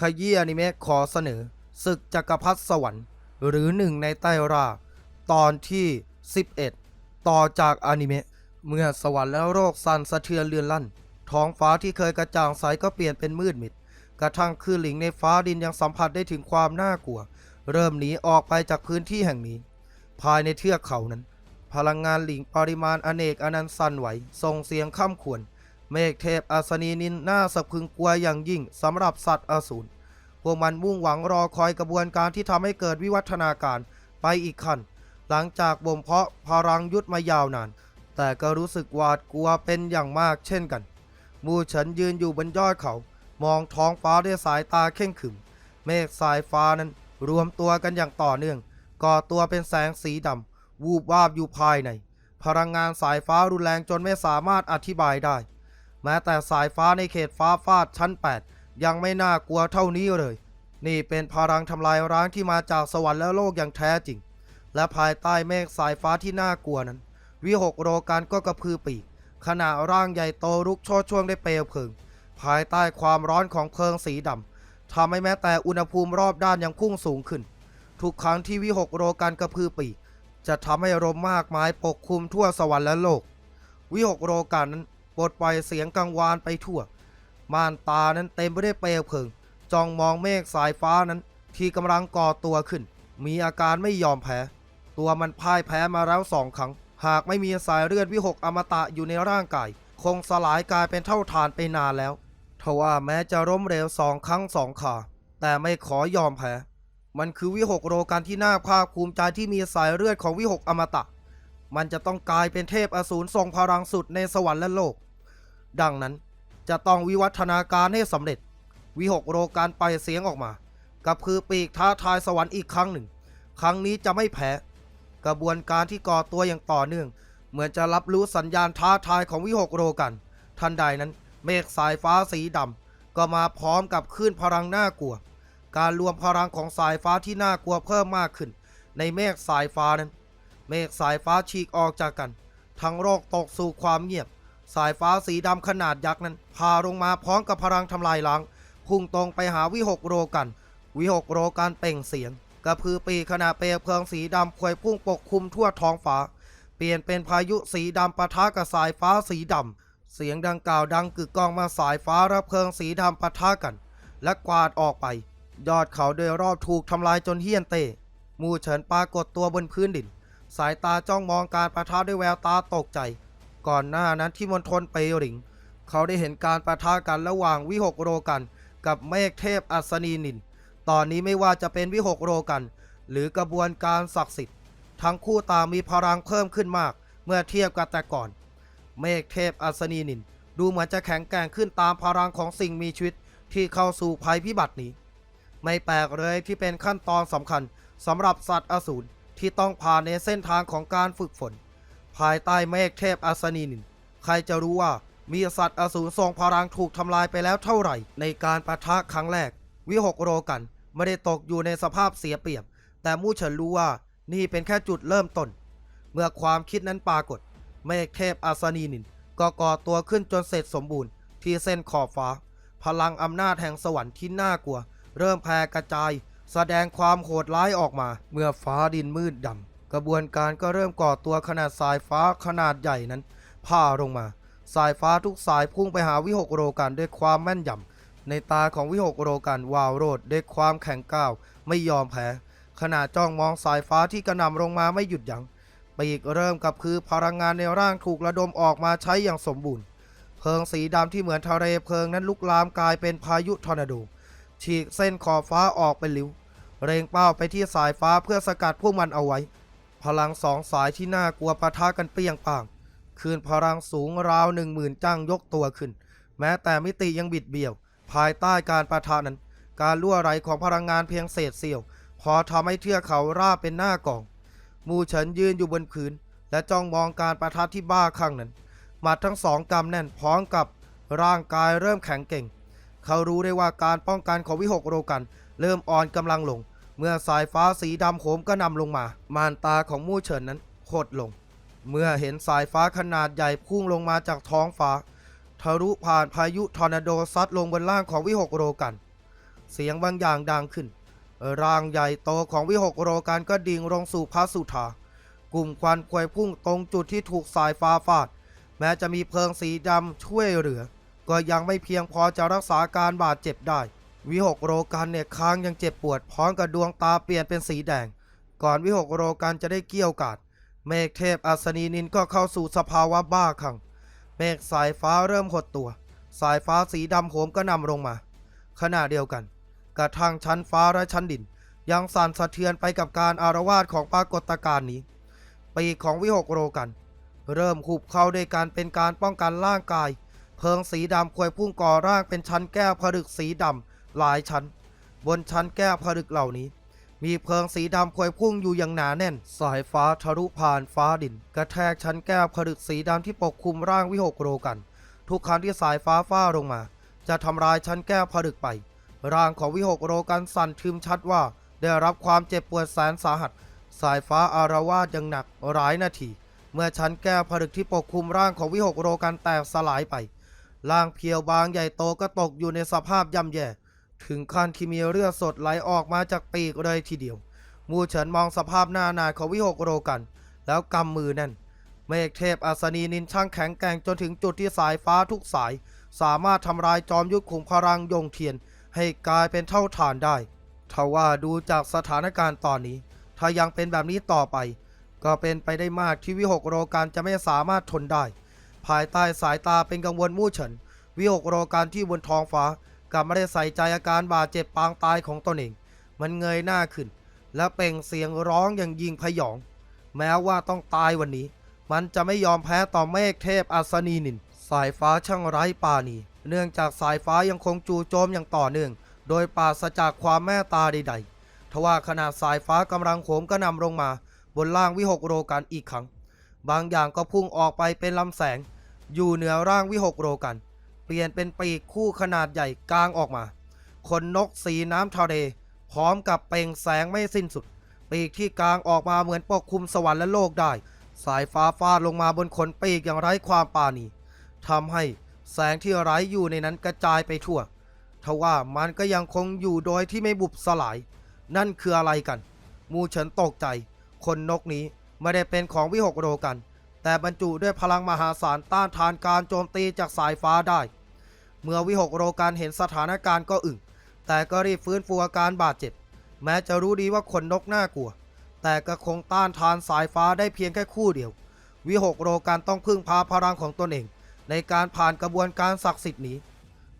ขยี้อนิเมะขอเสนอศึกจักรพรรดิสวรรค์ หรือหนึ่งในใต้ราตอนที่ 11 ต่อจากอนิเมะเมื่อสวรรค์และโรคสั่นสะเทือนเลือนลั่น ท้องฟ้าที่เคยกระจ่างใสก็เปลี่ยนเป็นมืดมิด กระทั่งคลื่นหลิงในฟ้าดินยังสัมผัสได้ถึงความน่ากลัว เริ่มหนีออกไปจากพื้นที่แห่งนี้ ภายในเทือกเขานั้น พลังงานหลิงปริมาณอเนกอนันต์สั่นไหวส่งเสียงข้ามขวน เมฆเทพอัศนีนินน่าสะพึงกลัวอย่างยิ่งสำหรับสัตว์อสูรพวกมันมุ่งหวังรอคอยกระบวนการที่ทำให้เกิดวิวัฒนาการไปอีกขั้น หลังจากบ่มเพาะพลังยุทธมายาวนาน แต่ก็รู้สึกหวาดกลัวเป็นอย่างมากเช่นกัน มูเฉินยืนอยู่บนยอดเขา มองท้องฟ้าด้วยสายตาเข่งขึม เมฆสายฟ้านั้นรวมตัวกันอย่างต่อเนื่อง ก่อตัวเป็นแสงสีดำวูบวาบอยู่ภายใน พลังงานสายฟ้ารุนแรงจนไม่สามารถอธิบายได้ แม้แต่สายฟ้าในเขตฟ้าฟาดชั้น 8 ยังไม่น่ากลัวเท่านี้เลย นี่เป็นพลังทำลายร้างที่มาจากสวรรค์และโลกอย่างแท้จริง และภายใต้เมฆสายฟ้าที่น่ากลัวนั้น วิหกโรกันก็กระพือปีกขณะร่างใหญ่โตลุกโชดช่วงได้เปลวเพลิง ภายใต้ความร้อนของเพลิงสีดำทำให้แม้แต่อุณหภูมิรอบด้านยังพุ่งสูงขึ้น ทุกครั้งที่วิหกโรกันกระพือปีกจะทำให้ลมมากมายปกคลุมทั่วสวรรค์และโลก วิหกโรกันนั้น ปลดปล่อยเสียงกังวานไปทั่ว ม่านตานั้นเต็มไปด้วยเปลวเพลิงจ้องมองเมฆสายฟ้านั้น ที่กำลังก่อตัวขึ้น มีอาการไม่ยอมแพ้ ตัวมันพ่ายแพ้มาแล้วสองครั้ง หากไม่มีสายเลือดวิหกอมตะอยู่ในร่างกาย คงสลายกลายเป็นเท่าฐานไปนานแล้วทว่าแม้จะล้มเหลวสองครั้งสองขาแต่ไม่ขอยอมแพ้มันคือวิหกโรกันที่น่าภาคภูมิใจที่มีสายเลือดของวิหกอมตะ มันจะต้องกลายเป็นเทพอสูรทรงพลังสุดในสวรรค์และโลก ดังนั้นจะต้องวิวัฒนาการให้สำเร็จ วิหกโรการไปเสียงออกมา กับคือปีกท้าทายสวรรค์อีกครั้งหนึ่ง ครั้งนี้จะไม่แพ้ กระบวนการที่ก่อตัวอย่างต่อเนื่อง เหมือนจะรับรู้สัญญาณท้าทายของวิหกโรกัน ทันใดนั้น เมฆสายฟ้าสีดำก็มาพร้อมกับคลื่นพลังน่ากลัว การรวมพลังของสายฟ้าที่น่ากลัวเพิ่มมากขึ้น ในเมฆสายฟ้านั้น เมฆสายฟ้าฉีกออกจากกัน ทั้งโลกตกสู่ความเงียบ สายฟ้าสีดำขนาดยักษ์นั้นพาลงมาพร้อมกับพลังทำลายล้าง พุ่งตรงไปหาวิหกโรกัน วิหกโรกันเป่งเสียงกระพือปีกขณะเปลวเพลิงสีดำพวยพุ่งปกคลุมทั่วท้องฟ้า เปลี่ยนเป็นพายุสีดำปะทะกับสายฟ้าสีดำ เสียงดังกล่าวดังกึกก้องมาสายฟ้าและเพลิงสีดำปะทะกัน และกวาดออกไป ยอดเขาโดยรอบถูกทำลายจนเฮี้ยนเตะมูเฉินปรากฏตัวบนพื้นดิน สายตาจ้องมองการประทะด้วยแววตาตกใจ ก่อนหน้านั้นที่มณฑลเปหลิง เขาได้เห็นการประทะกันระหว่างวิหกโรกัน กับเมฆเทพอัศนีนิน ตอนนี้ไม่ว่าจะเป็นวิหกโรกัน หรือกระบวนการศักดิ์สิทธิ์ทั้งคู่ต่างมีพลังเพิ่มขึ้นมาก เมื่อเทียบกับแต่ก่อน เมฆเทพอัศนีนิน ดูเหมือนจะแข็งแกร่งขึ้นตามพลังของสิ่งมีชีวิตที่เข้าสู่ภัยพิบัตินี้ ไม่แปลกเลยที่เป็นขั้นตอนสำคัญสำหรับสัตว์อสูรที่ต้องผ่านในเส้นทางของการฝึกฝน ภายใต้เมฆเทพอัศนิน ใครจะรู้ว่ามีสัตว์อสูรทรงพลังถูกทำลายไปแล้วเท่าไหร่ ในการประทะครั้งแรก วิหกโรกันไม่ได้ตกอยู่ในสภาพเสียเปรียบ แต่มู่เฉินรู้ว่านี่เป็นแค่จุดเริ่มต้น เมื่อความคิดนั้นปรากฏ เมฆเทพอัศนีนินก็ก่อตัวขึ้นจนเสร็จสมบูรณ์ ที่เส้นขอบฟ้า พลังอำนาจแห่งสวรรค์ที่น่ากลัว เริ่มแผ่กระจาย แสดงความโหดร้ายออกมา เมื่อฟ้าดินมืดดำ กระบวนการก็เริ่มก่อตัวขนาดสายฟ้าขนาดใหญ่นั้นผ่าลงมา สายฟ้าทุกสายพุ่งไปหาวิหกโรกันด้วยความแม่นยำในตาของวิหกโรกันวาวโรดด้วยความแข็งก้าวไม่ยอมแพ้ขณะจ้องมองสายฟ้าที่กระหน่ำลงมาไม่หยุดยัง้งปีกเริ่มกับคือพลังงานในร่างถูกระดมออกมาใช้อย่างสมบูรณ์ เพลิงสีดำที่เหมือนทะเลเพลิงนั้นลุกลามกลายเป็นพายุทอร์นาโด ฉีกเส้นขอบฟ้าออกเป็นริ้ว เร่งเป้าไปที่สายฟ้าเพื่อสกัดพวกมันเอาไว้ พลังสองสายที่น่ากลัวปะทะกันเปรี้ยงป่างคืนพลังสูงราวหนึ่งหมื่นจังยกตัวขึ้น แม้แต่มิติยังบิดเบี้ยว ภายใต้การปะทะนั้น การลั่วไหลของพลังงานเพียงเศษเสี้ยว พอทำให้เทือกเขาราบเป็นหน้ากอง มูเฉินยืนอยู่บนพื้น และจ้องมองการประทัดที่บ้าคลั่งนั้นหมัดทั้งสองกำแน่นพร้อมกับร่างกายเริ่มแข็งเก่ง เขารู้ได้ว่าการป้องกันของวิหกโรกัน เริ่มอ่อนกำลังลง เมื่อสายฟ้าสีดำโหมก็นำลงมา มานตาของมู่เฉินนั้นหดลง เมื่อเห็นสายฟ้าขนาดใหญ่พุ่งลงมาจากท้องฟ้า ทะลุผ่านพายุทอร์นาโดซัดลงบนล่างของวิหกโรกัน เสียงบางอย่างดังขึ้น ร่างใหญ่โตของวิหกโรกันก็ดิ่งลงสู่พระสุธากลุ่มควันพวยพุ่งตรงจุดที่ถูกสายฟ้าฟาด แม้จะมีเพลิงสีดำช่วยเหลือ ก็ยังไม่เพียงพอจะรักษาการบาดเจ็บได้ วิหกโรกันเนี่ยค้างยังเจ็บปวดพร้อมกับดวงตาเปลี่ยนเป็นสีแดง ก่อนวิหกโรกันจะได้เกี่ยวกาดเมฆเทพอัศนีนินก็เข้าสู่สภาวะบ้าคลั่งเมฆสายฟ้าเริ่มหดตัว สายฟ้าสีดำโหมก็นำลงมา ขณะเดียวกัน กระทั่งชั้นฟ้าและชั้นดิน ยังสั่นสะเทือนไปกับการอารวาสของปรากฏการณ์นี้ ปีของวิหกโรกัน เริ่มหุบเข้าด้วยการเป็นการป้องกันร่างกาย เพลิงสีดำควยพุ่งก่อร่างเป็นชั้นแก้วผลึกสีดำ หลายชั้น บนชั้นแก้วผลึกเหล่านี้ มีเพลิงสีดำควยพุ่งอยู่อย่างหนาแน่น สายฟ้าทะลุผ่านฟ้าดิน กระแทกชั้นแก้วผลึกสีดำที่ปกคลุมร่างวิหกโรกัน ทุกครั้งที่สายฟ้าฟ้าลงมา จะทำลายชั้นแก้วผลึกไป ร่างของวิหกโรกันสั่นทึมชัดว่าได้รับความเจ็บปวดแสนสาหัส สายฟ้าอารวาสอย่างหนักหลายนาทีเมื่อชั้นแก้วผลึกที่ปกคลุมร่างของวิหกโรกันแตกสลายไป ร่างเพียวบางใหญ่โตก็ตกอยู่ในสภาพย่ำแย่ ถึงขั้นที่มีเลือดสดไหลออกมาจากปีกเลยทีเดียว มูเฉินมองสภาพหน้าหนาของวิหกโรกัน แล้วกำมือแน่น เมฆเทพอัศนีนินช่างแข็งแกร่งจนถึงจุดที่สายฟ้าทุกสาย สามารถทำลายจอมยุทธขุมพลังยงเทียน ให้กลายเป็นเท่าฐานได้ทว่าดูจากสถานการณ์ตอนนี้ ถ้ายังเป็นแบบนี้ต่อไป ก็เป็นไปได้มากที่วิหกโรกันจะไม่สามารถทนได้ ภายใต้สายตาเป็นกังวลมู่เฉิน วิหกโรกันที่บนท้องฟ้า กลับไม่ได้ใส่ใจอาการบาดเจ็บปางตายของตนเอง มันเงยหน้าขึ้น และเปล่งเสียงร้องอย่างยิงพยอง แม้ว่าต้องตายวันนี้ มันจะไม่ยอมแพ้ต่อเมฆเทพอัศนีนิน สายฟ้าช่างไร้ปาณีเนื่องจากสายฟ้ายังคงจู่โจมอย่างต่อเนื่อง โดยปราศจากความแม่ตาใดๆทว่าขณะสายฟ้ากำลังโหมก็นำลงมา บนล่างวิหกโรกันอีกครั้ง บางอย่างก็พุ่งออกไปเป็นลำแสง อยู่เหนือร่างวิหกโรกัน เปลี่ยนเป็นปีกคู่ขนาดใหญ่กลางออกมา ขนนกสีน้ำทะเลพร้อมกับเปล่งแสงไม่สิ้นสุด ปีกที่กลางออกมาเหมือนปกคลุมสวรรค์และโลกได้ สายฟ้าฟาดลงมาบนขนปีกอย่างไร้ความปราณีทำให้แสงที่ไร้อยู่ในนั้นกระจายไปทั่วทว่ามันก็ยังคงอยู่โดยที่ไม่บุบสลาย นั่นคืออะไรกัน มูเฉินตกใจ คนนกนี้ไม่ได้เป็นของวิหกโรกัน แต่บรรจุด้วยพลังมหาศาลต้านทานการโจมตีจากสายฟ้าได้ เมื่อวิหกโรกันเห็นสถานการณ์ก็อึ่ง แต่ก็รีบฟื้นฟูอาการบาดเจ็บ แม้จะรู้ดีว่าขนนกน่ากลัว แต่ก็คงต้านทานสายฟ้าได้เพียงแค่คู่เดียว วิหกโรกันต้องพึ่งพาพลังของตนเอง ในการผ่านกระบวนการศักดิ์สิทธิ์นี้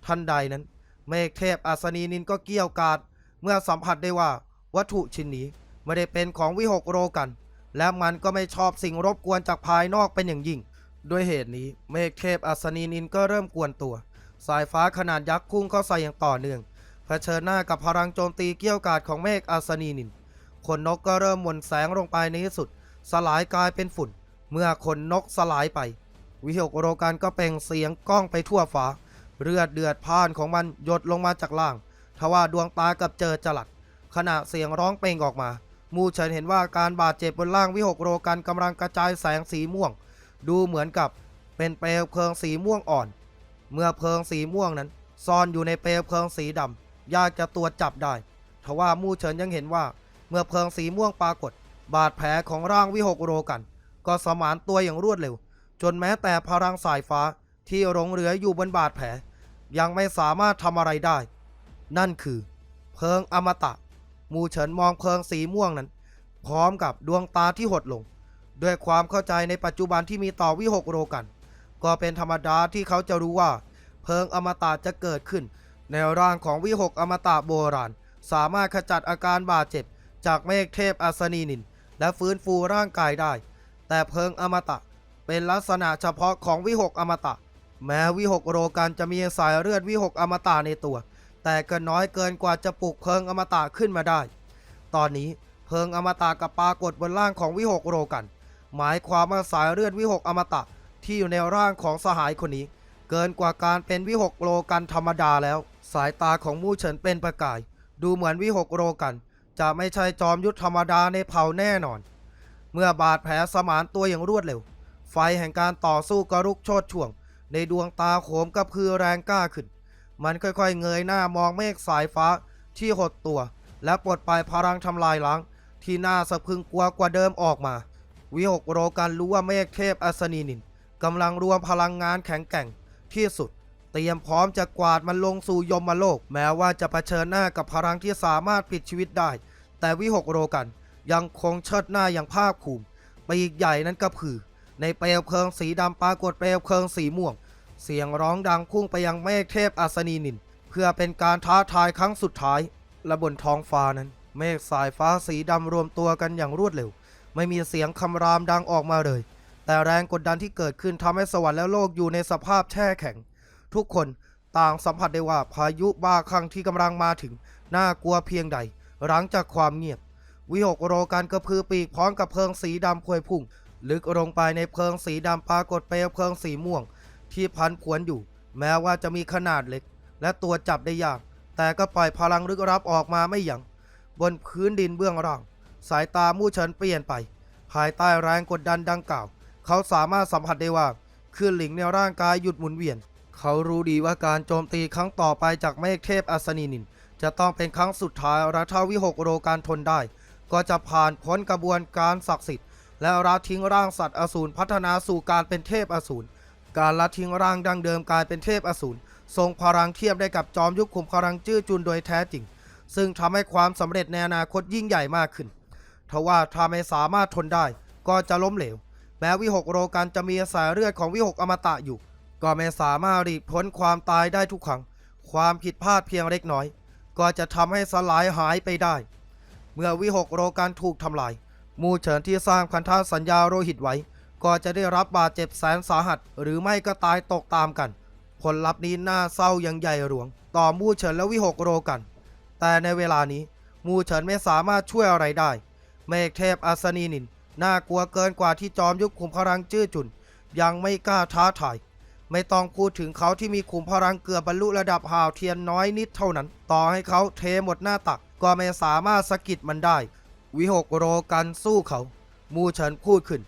ทันใดนั้น เมฆเทพอัศนีนินก็เกี่ยวกาดเมื่อสัมผัสได้ว่าวัตถุชิ้นนี้ไม่ได้เป็นของวิหกโรกัน และมันก็ไม่ชอบสิ่งรบกวนจากภายนอกเป็นอย่างยิ่ง ด้วยเหตุนี้เมฆเทพอัศนีนินก็เริ่มกวนตัว สายฟ้าขนาดยักษ์พุ่งเข้าใส่อย่างต่อเนื่องเผชิญหน้ากับพลังโจมตีเกี่ยวกาดของเมฆอัศนีนินขนนกก็เริ่มม่นแสงลงไปในที่สุด สลายกลายเป็นฝุ่น เมื่อขนนกสลายไป วิหกโรกันก็เป่งเสียงก้องไปทั่วฟ้าเลือดเดือดพ่านของมันหยดลงมาจากล่าง ทว่าดวงตากับเจอจลัดขณะเสียงร้องเป่งออกมา มูเฉินเห็นว่าการบาดเจ็บบนล่างวิหกโรกันกำลังกระจายแสงสีม่วง ดูเหมือนกับเป็นเปลวเพลิงสีม่วงอ่อน เมื่อเพลิงสีม่วงนั้น ซ่อนอยู่ในเปลวเพลิงสีดำยากจะตรวจจับได้ทว่ามูเฉินยังเห็นว่า เมื่อเพลิงสีม่วงปรากฏ บาดแผลของร่างวิหกโรกัน ก็สมานตัวอย่างรวดเร็ว จนแม้แต่พลังสายฟ้าที่หลงเหลืออยู่บนบาดแผล ยังไม่สามารถทำอะไรได้ นั่นคือ เพลิงอมตะ มูเฉินมองเพลิงสีม่วงนั้น พร้อมกับดวงตาที่หดลง ด้วยความเข้าใจในปัจจุบันที่มีต่อวิหกโรกัน ก็เป็นธรรมดาที่เขาจะรู้ว่า เพลิงอมตะจะเกิดขึ้น ในร่างของวิหกอมตะโบราณ สามารถขจัดอาการบาดเจ็บ จากเมฆเทพอัศนีนิน และฟื้นฟูร่างกายได้ แต่เพลิงอมตะเป็นลักษณะเฉพาะของวิหกอมตะ แม้วิหกโรกันจะมีสายเลือดวิหกอมตะในตัว แต่ก็น้อยเกินกว่าจะปลุกเพลิงอมตะขึ้นมาได้ ตอนนี้เพลิงอมตะกับปรากฏบนร่างของวิหกโรกัน หมายความว่าสายเลือดวิหกอมตะที่อยู่ในร่างของสหายคนนี้ เกินกว่าการเป็นวิหกโรกันธรรมดาแล้ว สายตาของมู่เฉินเป็นประกาย ดูเหมือนวิหกโรกัน จะไม่ใช่จอมยุทธธรรมดาในเผ่าแน่นอน เมื่อบาดแผลสมานตัวอย่างรวดเร็ว ไฟแห่งการต่อสู้ก็รุกโชดช่วง ในดวงตาโขมกระพือแรงกล้าขึ้น มันค่อยๆ เงยหน้ามองเมฆสายฟ้าที่หดตัว และปลดปล่อยพลังทำลายล้าง ที่น่าสะพึงกลัวกว่าเดิมออกมา วิหกโรกันรู้ว่าเมฆเทพอัศนีนินกำลังรวมพลังงานแข็งแกร่งที่สุด เตรียมพร้อมจะกวาดมันลงสู่ยมโลก แม้ว่าจะเผชิญหน้ากับพลังที่สามารถปิดชีวิตได้ แต่วิหกโรกันยังคงเชิดหน้าอย่างภาคภูมิปีกใหญ่นั้นกระพือ ในเปลวเพลิงสีดำปรากฏเปลวเพลิงสีม่วง เสียงร้องดังพุ่งไปยังเมฆเทพอัศนีนิน เพื่อเป็นการท้าทายครั้งสุดท้าย และบนท้องฟ้านั้น เมฆสายฟ้าสีดำรวมตัวกันอย่างรวดเร็ว ไม่มีเสียงคำรามดังออกมาเลย แต่แรงกดดันที่เกิดขึ้นทำให้สวรรค์และโลกอยู่ในสภาพแช่แข็ง ทุกคนต่างสัมผัสได้ว่าพายุบ้าคลั่งที่กำลังมาถึง น่ากลัวเพียงใด หลังจากความเงียบ วิหกโรกันกระพือปีกพร้อมกับเพลิงสีดำพวยพุ่ง ลึกลงไปในเพลิงสีดำปรากฏเปลวเพลิงสีม่วง ที่พันผวนอยู่ แม้ว่าจะมีขนาดเล็ก และตัวจับได้ยาก แต่ก็ปล่อยพลังลึกลับออกมาไม่หยัง่งบนพื้นดินเบื้องล่าง สายตามู่เฉินเปลี่ยนไป ภายใต้แรงกดดันดังกล่าว เขาสามารถสัมผัสได้ว่าคลื่นหลิงในร่างกายหยุดหมุนเวียน เขารู้ดีว่าการโจมตีครั้งต่อไปจากเมฆเทพอัศนีนิน จะต้องเป็นครั้งสุดท้ายรัฐาวิหกโรการทนได้ ก็จะผ่านพ้นกระบวนการศักดิ์สิทธิ์และละทิ้งร่างสัตว์อสูรพัฒนาสู่การเป็นเทพอสูร การละทิ้งร่างดั้งเดิมกลายเป็นเทพอสูรทรงพลังเทียบได้กับจอมยุคขุมพลังจื้อจุนโดยแท้จริง ซึ่งทำให้ความสำเร็จในอนาคตยิ่งใหญ่มากขึ้นทว่าถ้าไม่สามารถทนได้ ก็จะล้มเหลว แม้วิหกโรกันจะมีสายเลือดของวิหกอมตะอยู่ ก็ไม่สามารถหลีกพ้นความตายได้ทุกครั้ง ความผิดพลาดเพียงเล็กน้อย ก็จะทำให้สลายหายไปได้ เมื่อวิหกโรกันถูกทำลาย มูเฉินที่สร้างพันธสัญญาโรหิตไว้ ก็จะได้รับบาดเจ็บแสนสาหัส หรือไม่ก็ตายตกตามกัน ผลลัพธ์นี้น่าเศร้าอย่างใหญ่หลวง ต่อมูเฉินและวิหกโรกัน แต่ในเวลานี้มูเฉินไม่สามารถช่วยอะไรได้ เมฆเทพอัศนีนิน น่ากลัวเกินกว่าที่จอมยุคขุมพลังจื้อจุน ยังไม่กล้าท้าทาย ไม่ต้องพูดถึงเขาที่มีขุมพลังเกือบบรรลุระดับหาวเทียนน้อยนิดเท่านั้น ต่อให้เขาเทหมดหน้าตัก ก็ไม่สามารถสะกิดมันได้ วิหกโรกันสู้เขา มูเฉินพูดขึ้น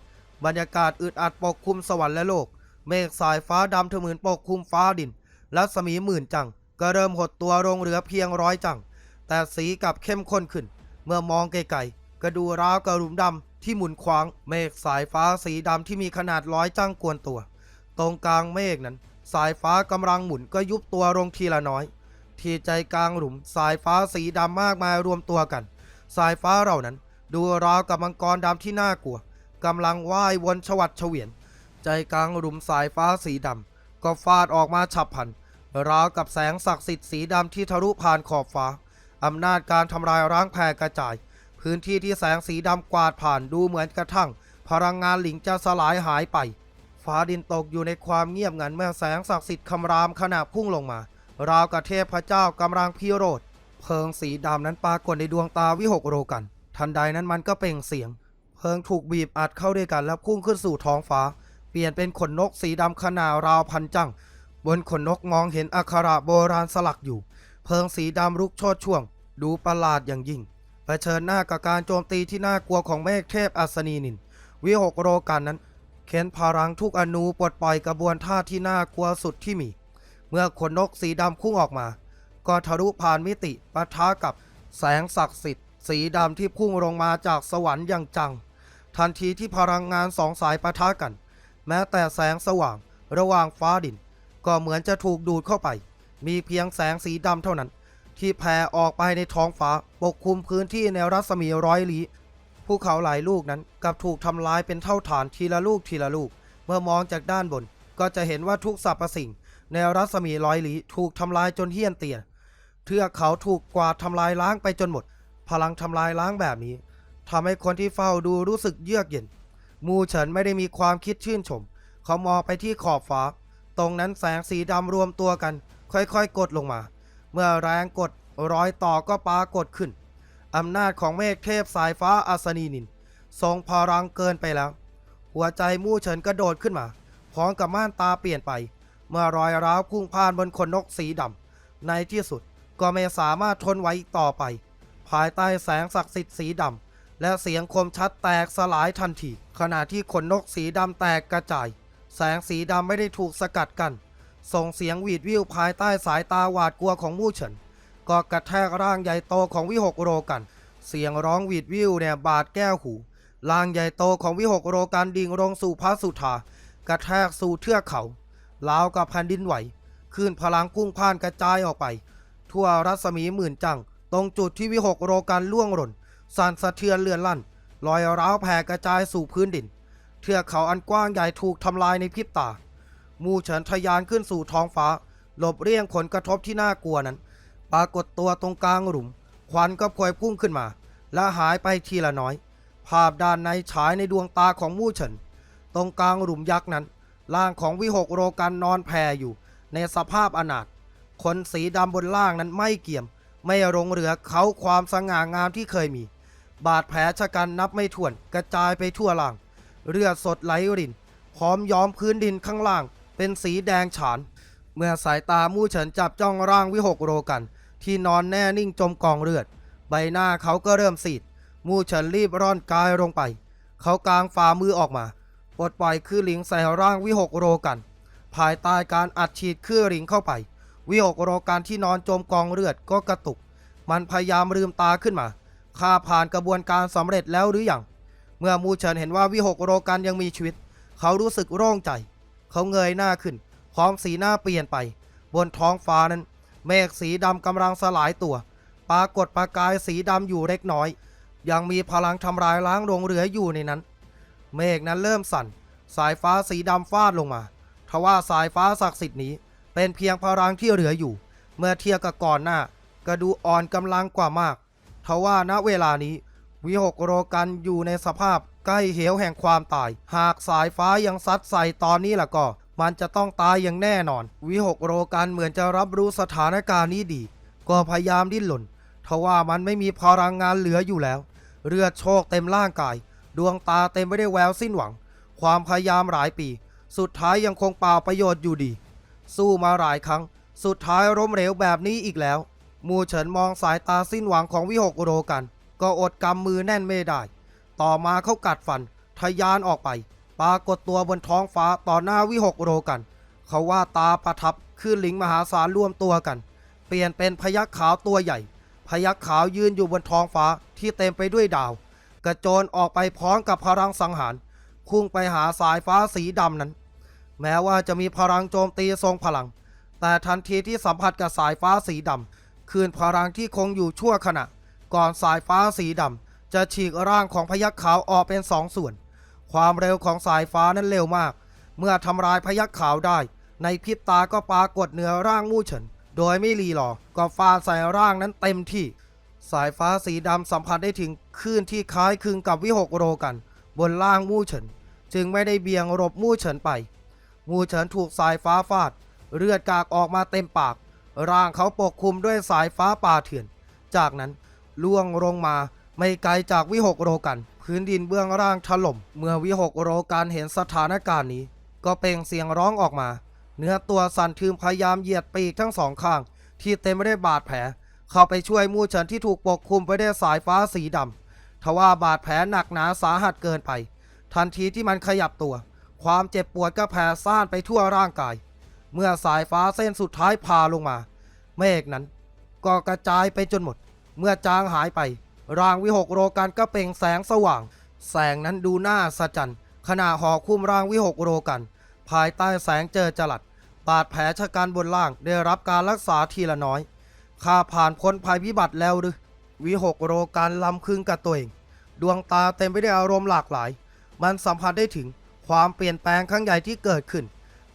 บรรยากาศอึดอัดปกคลุมสวรรค์และโลก เมฆสายฟ้าดำทะมึนปกคลุมฟ้าดิน รัศมีหมื่นจัง ก็เริ่มหดตัวลงเหลือเพียงร้อยจัง แต่สีกลับเข้มข้นขึ้น เมื่อมองไกลๆก็ดูราวกับหลุมดำที่หมุนขวาง เมฆสายฟ้าสีดำที่มีขนาดร้อยจังกวนตัว ตรงกลางเมฆนั้น สายฟ้ากำลังหมุนก็ยุบตัวลงทีละน้อย ที่ใจกลางหลุมสายฟ้าสีดำมากมายรวมตัวกัน สายฟ้าเหล่านั้น ดูราวกับมังกรดำที่น่ากลัว กำลังว่ายวนชวัดเฉวียน ใจกลางหลุมสายฟ้าสีดำก็ฟาดออกมาฉับพลันราวกับแสงศักดิ์สิทธิ์สีดำที่ทะลุผ่านขอบฟ้าอำนาจการทำลายร้างแผ่กระจาย พื้นที่ที่แสงสีดำกวาดผ่านดูเหมือนกระทั่ง พลังงานหลิงจะสลายหายไป ฟ้าดินตกอยู่ในความเงียบงันเมื่อแสงศักดิ์สิทธิ์คำรามขณะพุ่งลงมา ราวกับเทพเจ้ากำลังพิโรธเพลิงสีดำนั้นปรากฏในดวงตาวิหกโรกัน ทันใดนั้นมันก็เปล่งเสียง เพลิงถูกบีบอัดเข้าด้วยกันแล้วพุ่งขึ้นสู่ท้องฟ้า เปลี่ยนเป็นขนนกสีดำขนาดราวพันจัง บนขนนกมองเห็นอักขระโบราณสลักอยู่ เพลิงสีดำลุกโชดช่วง ดูประหลาดอย่างยิ่งเผชิญหน้ากับการโจมตีที่น่ากลัวของเมฆเทพอัศนีนิน วิหกโรกันนั้นเค้นพลังทุกอนูปลดปล่อยกระบวนท่าที่น่ากลัวสุดที่มี เมื่อขนนกสีดำพุ่งออกมา ก็ทะลุผ่านมิติปะทะกับแสงศักดิ์สิทธิ์ สีดำที่พุ่งลงมาจากสวรรค์อย่างจัง ทันทีที่พลังงานสองสายปะทะกัน แม้แต่แสงสว่างระหว่างฟ้าดิน ก็เหมือนจะถูกดูดเข้าไป มีเพียงแสงสีดำเท่านั้น ที่แผ่ออกไปในท้องฟ้าปกคลุมพื้นที่ในรัศมีร้อยลี้ภูเขาหลายลูกนั้นกลับถูกทำลายเป็นเท่าฐานทีละลูกทีละลูก เมื่อมองจากด้านบน ก็จะเห็นว่าทุกสรรพสิ่ง ในรัศมีร้อยลี้ถูกทำลายจนเฮี้ยนเตียเทือกเขาถูกกวาดทำลายล้างไปจนหมด พลังทำลายล้างแบบนี้ ทำให้คนที่เฝ้าดูรู้สึกเยือกเย็น มูเฉินไม่ได้มีความคิดชื่นชม เขามองไปที่ขอบฟ้า ตรงนั้นแสงสีดำรวมตัวกัน ค่อยๆ กดลงมา เมื่อแรงกดรอยต่อก็ปรากฏขึ้นอำนาจของเมฆเทพสายฟ้าอัศนีนินทรงพลังเกินไปแล้ว หัวใจมู่เฉินกระโดดขึ้นมา พร้อมกับม่านตาเปลี่ยนไป เมื่อรอยร้าวพุ่งผ่านบนขนนกสีดำในที่สุดก็ไม่สามารถทนไวอีกต่อไป ภายใต้แสงศักดิ์สิทธิ์สีดำ และเสียงคมชัดแตกสลายทันที ขณะที่ขนนกสีดำแตกกระจาย แสงสีดำไม่ได้ถูกสกัดกัน ส่งเสียงหวีดวิวภายใต้สายตาหวาดกลัวของมู่เฉิน ก็กระแทกร่างใหญ่โตของวิหกโรกัน เสียงร้องหวีดวิวเนี่ยบาดแก้วหูร่างใหญ่โตของวิหกโรกันดิ่งลงสู่พระสุธากระแทกสู่เทือกเขาลาวกับแผ่นดินไหวคลื่นพลังพุ่งพ่านกระจายออกไป ทั่วรัศมีหมื่นจัง ตรงจุดที่วิหกโรกันล่วงหล่น สั่นสะเทือนเลือนลั่นลอยร้าวแผ่กระจายสู่พื้นดิน เทือกเขาอันกว้างใหญ่ถูกทำลายในพริบตา มูเฉินทะยานขึ้นสู่ท้องฟ้า หลบเลี่ยงผลกระทบที่น่ากลัวนั้น ปรากฏตัวตรงกลางหลุม ควันก็พวยพุ่งขึ้นมา และหายไปทีละน้อย ภาพด้านในฉายในดวงตาของมู่เฉิน ตรงกลางหลุมยักษ์นั้น ร่างของวิหกโรกันนอนแผ่อยู่ ในสภาพอนาถขนสีดำบนล่างนั้นไม่เกี่ยม ไม่ลงเหลือเขาความสง่างามที่เคยมี บาดแผลชะกันนับไม่ถ้วนกระจายไปทั่วล่าง เลือดสดไหลรินพร้อมย้อมพื้นดินข้างล่าง เป็นสีแดงฉาน เมื่อสายตามู่เฉินจับจ้องร่างวิหกโรกัน ที่นอนแน่นิ่งจมกองเลือด ใบหน้าเขาก็เริ่มซีด มู่เฉินรีบร่อนกายลงไป เขากางฝ่ามือออกมาปลดปล่อยคือหลิงใส่ร่างวิหกโรกัน ภายใต้การอัดฉีดคือหลิงเข้าไป วิหกโรกันที่นอนจมกองเลือดก็กระตุก มันพยายามลืมตาขึ้นมา ข้าผ่านกระบวนการสำเร็จแล้วหรือยัง เมื่อมูเฉินเห็นว่าวิหกโรกันยังมีชีวิต เขารู้สึกโล่งใจ เขาเงยหน้าขึ้น พร้อมสีหน้าเปลี่ยนไป บนท้องฟ้านั้น เมฆสีดำกำลังสลายตัว ปรากฏประกายสีดำอยู่เล็กน้อย ยังมีพลังทำลายล้างลงเหลืออยู่ในนั้น เมฆนั้นเริ่มสั่น สายฟ้าสีดำฟาดลงมาทว่าสายฟ้าศักดิ์สิทธิ์นี้ เป็นเพียงพลังที่เหลืออยู่ เมื่อเทียบกับก่อนหน้า ก็ดูอ่อนกำลังกว่ามาก ทว่าณเวลานี้ วิหกโรกันอยู่ในสภาพใกล้เหวแห่งความตาย หากสายฟ้ายังซัดใส่ตอนนี้ล่ะก็ มันจะต้องตายอย่างแน่นอน วิหกโรกันเหมือนจะรับรู้สถานการณ์นี้ดี ก็พยายามดิ้นหล่นทว่ามันไม่มีพลังงานเหลืออยู่แล้ว เลือดโชกเต็มร่างกาย ดวงตาเต็มไปด้วยแววสิ้นหวัง ความพยายามหลายปี สุดท้ายยังคงเปล่าประโยชน์อยู่ดี สู้มาหลายครั้ง สุดท้ายล้มเหลวแบบนี้อีกแล้ว มูเฉินมองสายตาสิ้นหวังของวิหกโรกัน ก็อดกำมือแน่นไม่ได้ ต่อมาเขากัดฟันทะยานออกไป ปรากฏตัวบนท้องฟ้าต่อหน้าวิหกโรกัน เขาว่าตาประทับคือลิงมหาศาลร่วมตัวกัน เปลี่ยนเป็นพยักขาวตัวใหญ่ พยักขาวยืนอยู่บนท้องฟ้าที่เต็มไปด้วยดาว กระโจนออกไปพร้อมกับพลังสังหารพุ่งไปหาสายฟ้าสีดำนั้น แม้ว่าจะมีพลังโจมตีทรงพลัง แต่ทันทีที่สัมผัสกับสายฟ้าสีดำ คืนพลังที่คงอยู่ชั่วขณะ ก่อนสายฟ้าสีดำจะฉีกร่างของพยักขาวออกเป็นสองส่วน ความเร็วของสายฟ้านั้นเร็วมาก เมื่อทำลายพยักขาวได้ ในพริบตาก็ปรากฏเหนือร่างมู่เฉิน โดยไม่รีรอก็ฟาดใส่ร่างนั้นเต็มที่ สายฟ้าสีดำสัมผัสได้ถึงคลื่นที่คล้ายคลึงกับวิหกโรกัน บนล่างมู่เฉิน จึงไม่ได้เบี่ยงหลบมู่เฉินไป มู่เฉินถูกสายฟ้าฟาด เลือดกากออกมาเต็มปาก ร่างเขาปกคลุมด้วยสายฟ้าป่าเถื่อน จากนั้นล่วงลงมาไม่ไกลจากวิหกโรกัน พื้นดินเบื้องล่างถล่ม เมื่อวิหกโรกันเห็นสถานการณ์นี้ ก็เปล่งเสียงร้องออกมา เนื้อตัวสั่นทึมพยายามเหยียดปีกทั้งสองข้าง ที่เต็มไปด้วยบาดแผล เข้าไปช่วยมู่เฉินที่ถูกปกคลุมไปด้วยสายฟ้าสีดำทว่าบาดแผลหนักหนาสาหัสเกินไป ทันทีที่มันขยับตัว ความเจ็บปวดก็แผ่ซ่านไปทั่วร่างกาย เมื่อสายฟ้าเส้นสุดท้ายพาลงมา เมฆนั้นก็กระจายไปจนหมด เมื่อจางหายไป รางวิหกโรกันก็เปล่งแสงสว่าง แสงนั้นดูน่าสะจันขณะห่อคุ้มรางวิหกโรกัน ภายใต้แสงเจอจลัด บาดแผลชะกันบนล่างได้รับการรักษาทีละน้อย ข้าผ่านพ้นภัยพิบัติแล้วหรือ วิหกโรกันลำคึงกับตัวเอง ดวงตาเต็มไปด้วยอารมณ์หลากหลาย มันสัมผัสได้ถึงความเปลี่ยนแปลงครั้งใหญ่ที่เกิดขึ้น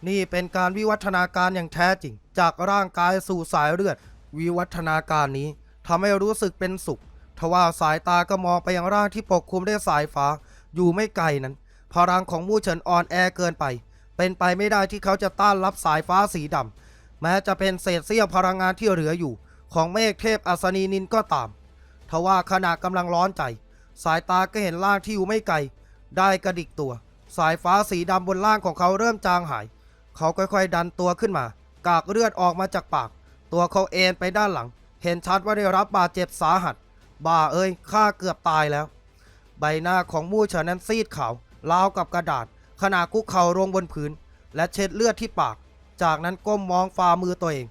นี่เป็นการวิวัฒนาการอย่างแท้จริง จากร่างกายสู่สายเลือด วิวัฒนาการนี้ทำให้รู้สึกเป็นสุขทว่าสายตาก็มองไปยังร่างที่ปกคลุมด้วยสายฟ้า อยู่ไม่ไกลนั้น พลังของมู่เฉินอ่อนแอเกินไป เป็นไปไม่ได้ที่เขาจะต้านรับสายฟ้าสีดำแม้จะเป็นเศษเสี้ยวพลังงานที่เหลืออยู่ ของเมฆเทพอัศนีนินก็ตามทว่าขณะกำลังร้อนใจ สายตาก็เห็นร่างที่อยู่ไม่ไกล ได้กระดิกตัว สายฟ้าสีดำบนล่างของเขาเริ่มจางหาย เขาค่อยๆ ดันตัวขึ้นมา กากเลือดออกมาจากปาก ตัวเขาเอ็นไปด้านหลัง เห็นชัดว่าได้รับบาดเจ็บสาหัสบ้าเอ้ยข้าเกือบตายแล้ว ใบหน้าของมู่เฉินนั้นซีดขาวราวกับกระดาษ ขณะคุกเข่าลงบนพื้น และเช็ดเลือดที่ปาก จากนั้นก้มมองฝ่ามือตัวเอง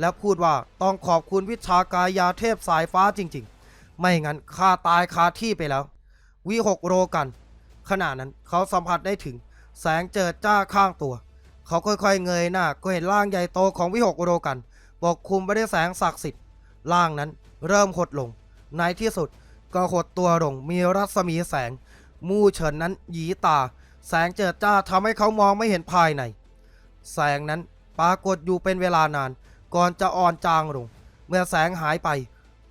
และพูดว่าต้องขอบคุณวิชากายาเทพสายฟ้าจริง ๆ ไม่งั้นข้าตายคาที่ไปแล้ว วิหกโรกัน ขณะนั้นเขาสัมผัสได้ถึงแสงเจิดจ้าข้างตัว เขาค่อยๆเงยหน้าก็เห็นร่างใหญ่โตของวิหกโรกันปกคลุมไปด้วยแสงศักดิ์สิทธิ์ร่างนั้นเริ่มหดลง ในที่สุดก็หดตัวลงมีรัศมีแสง มู่เฉินนั้นหยีตา แสงเจิดจ้าทำให้เขามองไม่เห็นภายใน แสงนั้นปรากฏอยู่เป็นเวลานาน ก่อนจะอ่อนจางลง เมื่อแสงหายไป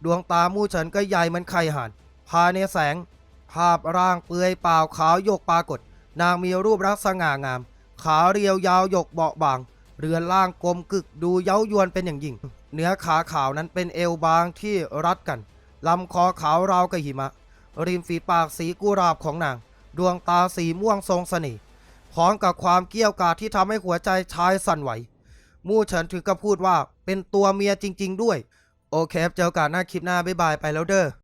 ดวงตามู่เฉินก็ใหญ่เหมือนไข่ห่าน ภายในแสง ภาพร่างเปลือยเปล่าขาวโยกปรากฏ นางมีรูปรักษง่างาม ขาเรียวยาวหยกเบาบาง เรือนร่างกลมกึกดูเย้ายวนเป็นอย่างยิ่ง เนื้อขาขาวนั้นเป็นเอวบางที่รัดกัน ลำคอขาวราวกับหิมะ ริมฝีปากสีกุหลาบของนาง ดวงตาสีม่วงทรงเสน่ห์พร้อมกับความเกี้ยวกาดที่ทำให้หัวใจชายสั่นไหว มู่เฉินถึงกับพูดว่าเป็นตัวเมียจริง ๆ ด้วย โอเคเจอกันหน้าคลิปหน้าบ๊ายบายไปแล้วเด้อ